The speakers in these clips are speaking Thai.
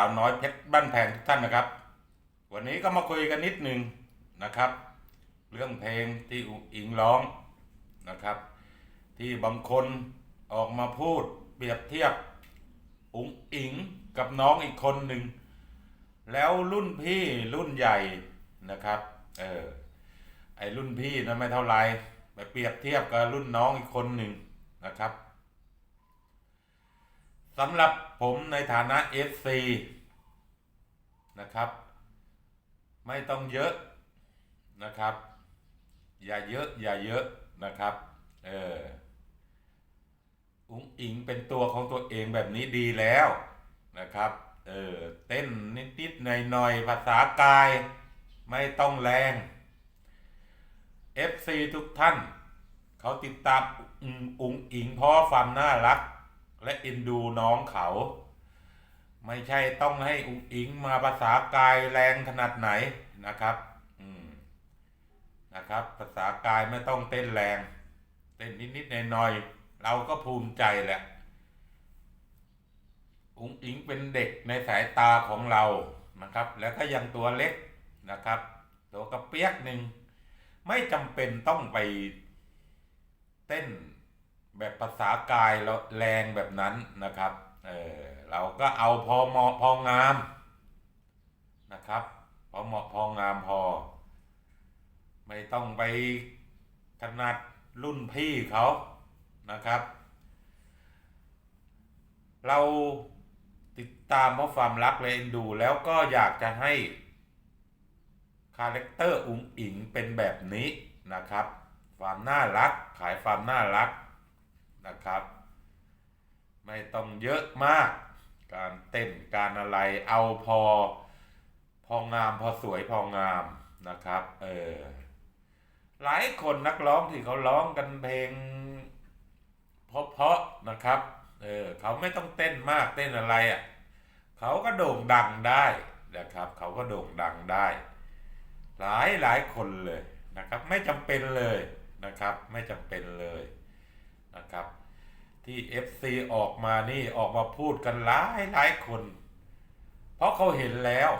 าวน้อยเพชรบ้านแพงทุกท่านนะครับ วันนี้ก็มาคุยกันนิดหนึ่งนะครับ เรื่องเพลงที่อุ๋งอิงร้องนะครับ ที่บางคนออกมาพูดเปรียบเทียบอุ๋งอิงกับน้องอีกคนหนึ่ง แล้วรุ่นพี่รุ่นใหญ่นะครับเออไอรุ่นพี่นั้นไม่เท่าไรไปเปรียบเทียบกับรุ่นน้องอีกคนหนึ่งนะครับสำหรับผมในฐานะ FC นะครับ ไม่ต้องเยอะนะครับ อย่าเยอะอย่าเยอะนะครับเอออุ้งอิงเป็นตัวของตัวเองแบบนี้ดีแล้วนะครับเออเต้นนิดๆหน่อยๆภาษากาย ไม่ต้องแรง FC ทุกท่าน เขาติดตามอุ๋งอิงเพราะความน่ารัก และเอ็นดูน้องเขา ไม่ใช่ต้องให้อุ๋งอิงมาภาษากายแรงขนาดไหนนะครับ อืมนะครับ ภาษากายไม่ต้องเต้นแรง เต้นนิดๆหน่อยๆเราก็ภูมิใจแหละอุ๋งอิงเป็นเด็กในสายตาของเรานะครับ แล้วก็ยังตัวเล็กนะครับ ตัวกระเปียกหนึ่งไม่จำเป็นต้องไปเต้นแบบภาษากายแล้วแรงแบบนั้นนะครับ เออ เราก็เอาพอเหมาะพองามนะครับพอเหมาะพองามพอ ไม่ต้องไปขนาดรุ่นพี่เขานะครับ เราติดตามเพราะความรักและเอ็นดู แล้วก็อยากจะให้คาแรคเตอร์อุ๋งอิงเป็นแบบนี้นะครับ ความน่ารักขายความน่ารักนะครับ ไม่ต้องเยอะมาก การเต้นการอะไรเอาพอ พองามพอสวยพองามนะครับเออหลายคนนักร้องที่เขาร้องกันเพลงเพราะๆนะครับเออเขาไม่ต้องเต้นมากเต้นอะไรอะ่ะเขาก็โด่งดังได้นะครับ เขาก็โด่งดังได้ หลายหลายคนเลยนะครับ ไม่จำเป็นเลยนะครับ ไม่จำเป็นเลยนะครับ ที่ FC ออกมานี่ออกมาพูดกันหลายหลายคน เพราะเขาเห็นแล้ว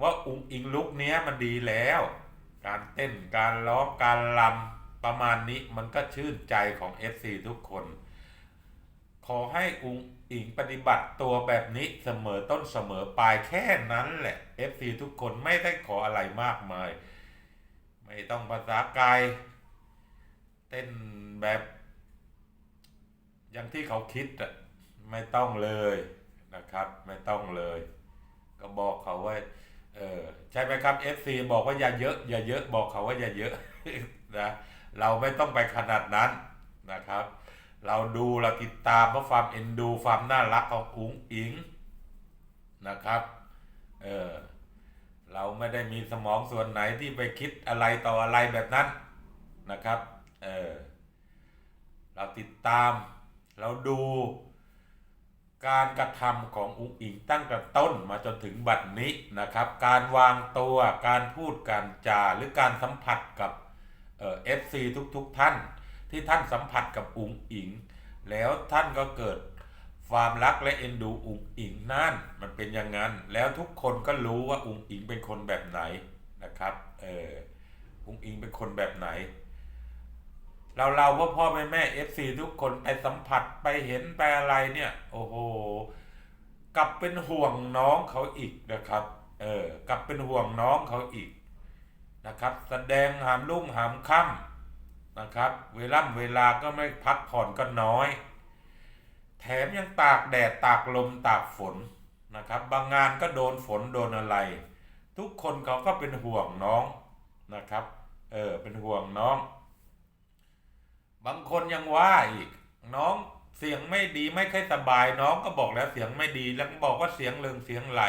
ว่าอุ้งอิงลุกเนี้ยมันดีแล้ว การเต้นการร้องการลำประมาณนี้มันก็ชื่นใจของ FC ทุกคน ขอให้อุ้งอิงปฏิบัติตัวแบบนี้เสมอต้นเสมอปลายแค่นั้นแหละ FC ทุกคนไม่ได้ขออะไรมากมาย ไม่ต้องภาษากาย เต้นแบบ อย่างที่เขาคิดอะไม่ต้องเลยนะครับ ไม่ต้องเลย ก็บอกเขาว่าเออใช่ไหมครับ FC บอกว่าอย่าเยอะ อย่าเยอะบอกเขาว่าอย่าเยอะนะเราไม่ต้องไปขนาดนั้นนะครับ เราดูเราติดตามเพราะความเอ็นดูความน่ารักของอุ๋งอิงนะครับเออเราไม่ได้มีสมองส่วนไหนที่ไปคิดอะไรต่ออะไรแบบนั้นนะครับเออเราติดตาม เราดูการกระทำของอุ๋งอิงตั้งแต่ต้นมาจนถึงบัดนี้นะครับ การวางตัวการพูดการจาหรือการสัมผัสกับเอฟซีทุกๆทท่าน ที่ท่านสัมผัสกับอุ๋งอิง แล้วท่านก็เกิดความรักและเอ็นดูอุ๋งอิงนั่นมันเป็นอย่างนั้น แล้วทุกคนก็รู้ว่าอุ๋งอิงเป็นคนแบบไหนนะครับเอออุ๋งอิงเป็นคนแบบไหน เราเราพ่อพ่อแม่แม่เอฟซีทุกคนไปสัมผัสไปเห็นไปอะไรเนี่ย โอ้โห กลับเป็นห่วงน้องเขาอีกนะครับ เออกลับเป็นห่วงน้องเขาอีกนะครับ แสดงหามลุ่งหามค่ำนะครับ เวลาเวลาก็ไม่พักผ่อนก็น้อย แถมยังตากแดดตากลมตากฝนนะครับ บางงานก็โดนฝนโดนอะไร ทุกคนเขาก็เป็นห่วงน้องนะครับ เออเป็นห่วงน้อง บางคนยังว่าอีก น้องเสียงไม่ดีไม่ค่อยสบาย น้องก็บอกแล้วเสียงไม่ดีแล้วบอกว่าเสียงเรืองเสียงไหล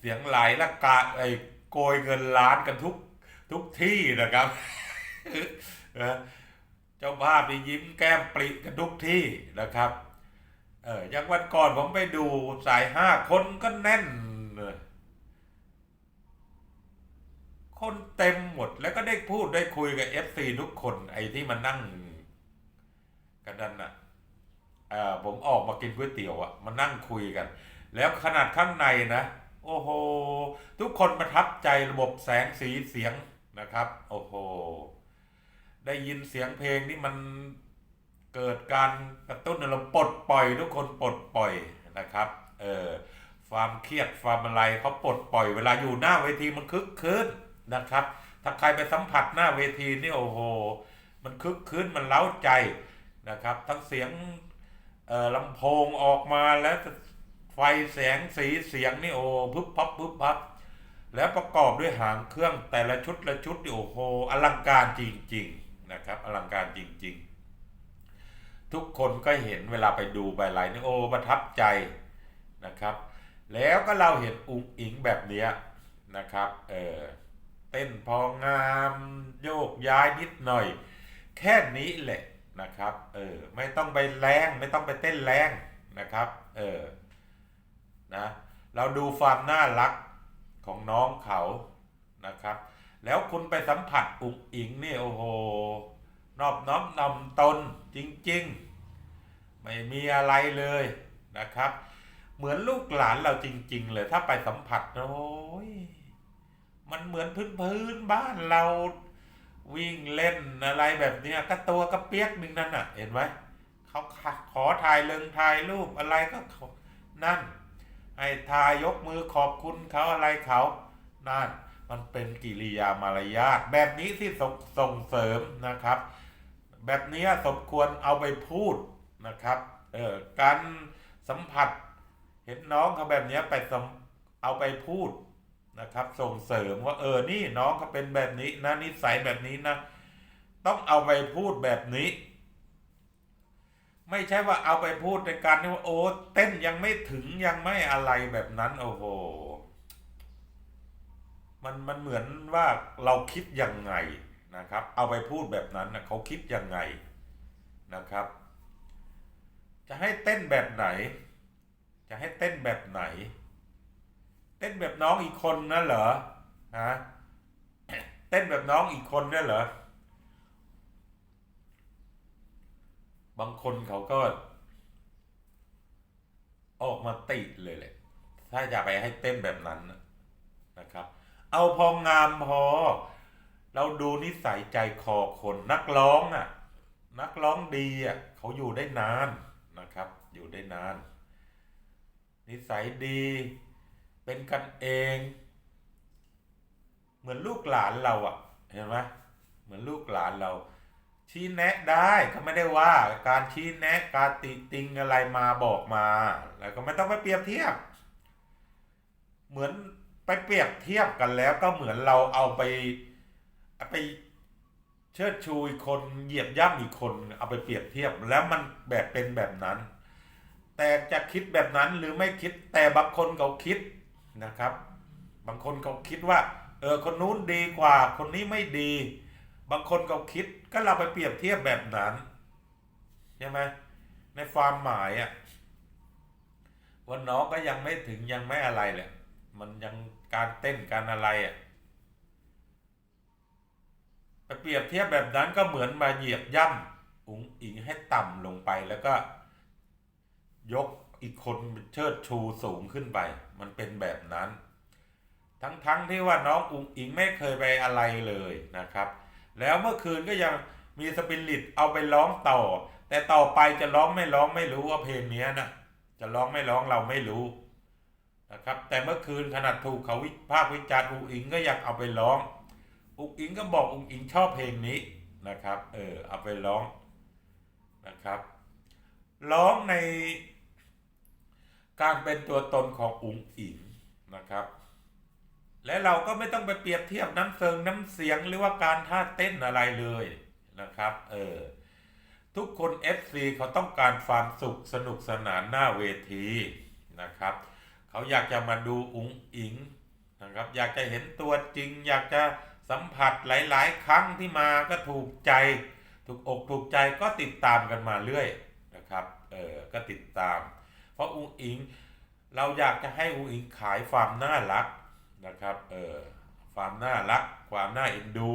เสียงไหลละกาไอ้โกยเงินล้านกันทุกทุกที่นะครับเจ้าภาพนี่ยิ้มแก้มปริกันทุกที่นะครับเอออย่างวันก่อนผมไปดูสายห้าคนก็แน่น คนเต็มหมดแล้วก็ได้พูดได้คุยกับเอฟซีทุกคนไอ้ที่มานั่ง กันนั่นน่ะเออผมออกมากินก๋วยเตี๋ยวอะมานั่งคุยกัน แล้วขนาดข้างในนะ โอ้โห ทุกคนประทับใจระบบแสงสีเสียงนะครับ โอ้โห ได้ยินเสียงเพลงนี่มันเกิดการกระตุ้นอารมณ์ปลดปล่อย ทุกคนปลดปล่อยนะครับ เออความเครียดความอะไรเขาปลดปล่อยเวลาอยู่หน้าเวทีมันคึกคืนนะครับ ถ้าใครไปสัมผัสหน้าเวทีนี่โอ้โห มันคึกคืนมันเล้าใจ นะครับ ทั้งเสียงลำโพงออกมาแล้วไฟแสงสีเสียงนี่โอ้พึบพับพึบพับ แล้วประกอบด้วยหางเครื่องแต่ละชุดละชุดโอ้โหอลังการจริงๆนะครับอลังการจริง ๆ ทุกคนก็เห็นเวลาไปดูไปไลน์นี่โอ้ประทับใจนะครับ แล้วก็เราเห็นอุ้งอิงแบบเนี้ยนะครับเออเต้นพองามโยกย้ายนิดหน่อย แค่นี้แหละ นะครับเออไม่ต้องไปแรงไม่ต้องไปเต้นแรงนะครับเออนะเราดูความน่ารักของน้องเขานะครับ แล้วคุณไปสัมผัสอุ๋งอิงนี่โอ้โหนอบน้อมนำตนจริงๆ ไม่มีอะไรเลยนะครับ เหมือนลูกหลานเราจริง ๆ เลยถ้าไปสัมผัสโอ้ยมันเหมือนพื้นพื้นบ้านเรา วิ่งเล่นอะไรแบบเนี้ยก็ตัวกระเปียกหนึ่งนั่นน่ะ เห็นไหมเขาขอถ่ายเริงถ่ายรูปอะไรก็นั่นให้ทายยกมือขอบคุณเขาอะไรเขานั่นมันเป็นกิริยามารยาทแบบนี้ที่ส่งส่งเสริมนะครับ แบบนี้สมควรเอาไปพูดนะครับเออการสัมผัส เห็นน้องเขาแบบนี้ไปเอาไปพูด นะครับ ส่งเสริมว่าเออนี่น้องเขาเป็นแบบนี้นะนิสัยแบบนี้นะ ต้องเอาไปพูดแบบนี้ ไม่ใช่ว่าเอาไปพูดในการที่ว่าโอ้เต้นยังไม่ถึงยังไม่อะไรแบบนั้นโอ้โหมันมันเหมือนว่าเราคิดยังไงนะครับ เอาไปพูดแบบนั้นนะเขาคิดยังไงนะครับ จะให้เต้นแบบไหน จะให้เต้นแบบไหน เต้นแบบน้องอีกคนนั่นเหรอฮะเต้นแบบน้องอีกคนนั่นเหรอ บางคนเขาก็ ออกมาติเลยแหละ ถ้าจะไปให้เต้นแบบนั้นนะนะครับ เอาพองามพอ เราดูนิสัยใจคอคนนักร้องอะ นักร้องดีอะเขาอยู่ได้นานนะครับ อยู่ได้นาน นิสัยดี เป็นกันเอง เหมือนลูกหลานเราอะเห็นไหมเหมือนลูกหลานเรา ชี้แนะได้ก็ไม่ได้ว่า การชี้แนะการติติงอะไรมาบอกมา แล้วก็ไม่ต้องไปเปรียบเทียบ เหมือนไปเปรียบเทียบกันแล้วก็เหมือนเราเอาไปไปเชิดชูอีกคนเหยียบย่ำอีกคนเอาไปเปรียบเทียบแล้วมันแบบเป็นแบบนั้น แต่จะคิดแบบนั้นหรือไม่คิดแต่บางคนเขาคิด นะครับ บางคนเขาคิดว่าเออคนนู้นดีกว่า คนนี้ไม่ดี บางคนเขาคิดก็เราไปเปรียบเทียบแบบนั้นใช่ไหมในความหมายอะ่ะว่าน้องก็ยังไม่ถึงยังไม่อะไรเลยมันยังการเต้นการอะไรอะ่ะไปเปรียบเทียบแบบนั้นก็เหมือนมาเหยียบย่ำอุ๋งอิงให้ต่ำลงไปแล้วก็ ยก อีกคนเชิดชูสูงขึ้นไป มันเป็นแบบนั้น ทั้งๆทที่ว่าน้องอุ๋งอิงไม่เคยไปอะไรเลยนะครับ แล้วเมื่อคืนก็ยังมีสปิริตเอาไปร้องต่อ แต่ต่อไปจะร้องไม่ร้องไม่รู้ว่าเพลงนี้นะจะร้องไม่ร้องเราไม่รู้นะครับ แต่เมื่อคืนขนาดถูกเขาวิพากษ์วิจารณ์อุ๋งอิงก็อยังเอาไปร้อง อุ๋งอิงก็บอกอุ๋งอิงชอบเพลงนี้นะครับ เออเอาไปร้องนะครับ ร้องใน การเป็นตัวตนของอุ๋งอิงนะครับ และเราก็ไม่ต้องไปเปรียบเทียบน้ำเสียงน้ำเสียงหรือว่าการท่าเต้นอะไรเลยนะครับเออทุกคน FC เขาต้องการความสุขสนุกสนานหน้าเวทีนะครับ เขาอยากจะมาดูอุ๋งอิงนะครับ อยากจะเห็นตัวจริง อยากจะสัมผัสหลาย ๆ ครั้งที่มาก็ถูกใจ ถูกอกถูกใจก็ติดตามกันมาเรื่อยนะครับเออก็ติดตาม ราะอุ๋งอิงเราอยากจะให้อุ๋งอิงขายความน่ารักนะครับเออความน่ารัก ความน่าเอ็นดู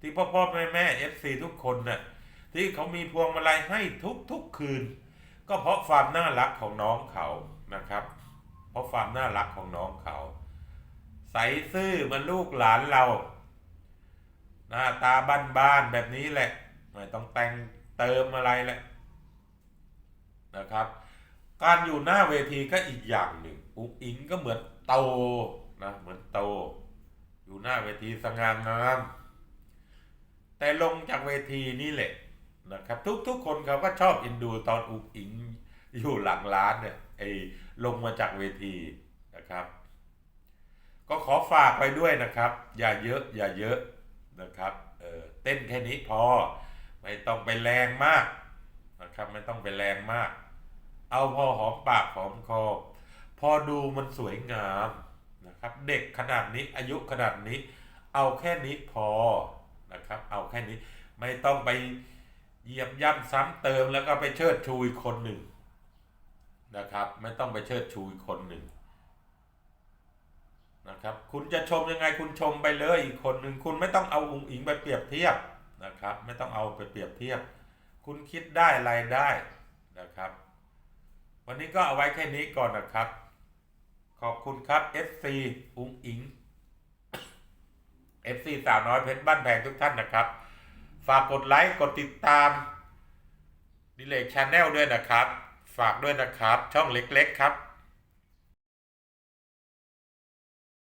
ที่พ่อพ่อแม่แม่เอฟซีทุกคนน่ะที่เขามีพวงมาลัยให้ทุกทุกคืน ก็เพราะความน่ารักของน้องเขานะครับ เพราะความน่ารักของน้องเขาใสซื่อมันลูกหลานเรา หน้าตาบ้านๆแบบนี้แหละไม่ต้องแต่งเติมอะไรแหละนะครับ การอยู่หน้าเวทีก็อีกอย่างหนึ่งอุ๋งอิงก็เหมือนโตนะเหมือนโต อยู่หน้าเวทีสง่างาม แต่ลงจากเวทีนี่แหละนะครับทุกๆคนเขาก็ชอบอินดูตอนอุ๋งอิงอยู่หลังร้านเนี่ยไอ้ลงมาจากเวทีนะครับ ก็ขอฝากไปด้วยนะครับ อย่าเยอะอย่าเยอะนะครับเออเต้นแค่นี้พอ ไม่ต้องไปแรงมากนะครับ ไม่ต้องไปแรงมาก เอาพอหอมปากหอมคอ พอดูมันสวยงามนะครับ เด็กขนาดนี้อายุขนาดนี้ เอาแค่นี้พอนะครับ เอาแค่นี้ไม่ต้องไปเหยียบย่ำซ้ำเติมแล้วก็ไปเชิดชูอีกคนหนึ่งนะครับ ไม่ต้องไปเชิดชูอีกคนหนึ่งนะครับ คุณจะชมยังไงคุณชมไปเลยอีกคนหนึ่งคุณไม่ต้องเอาอุงอิงไปเปรียบเทียบนะครับ ไม่ต้องเอาไปเปรียบเทียบ คุณคิดได้อะไรได้นะครับ วันนี้ก็เอาไว้แค่นี้ก่อนนะครับ ขอบคุณครับ FC อุ้งอิง FC สาวน้อยเพชรบ้านแพงทุกท่านนะครับ ฝากกดไลค์กดติดตามดิเลกชาแนลด้วยนะครับ ฝากด้วยนะครับ ช่องเล็ก ๆ ครับ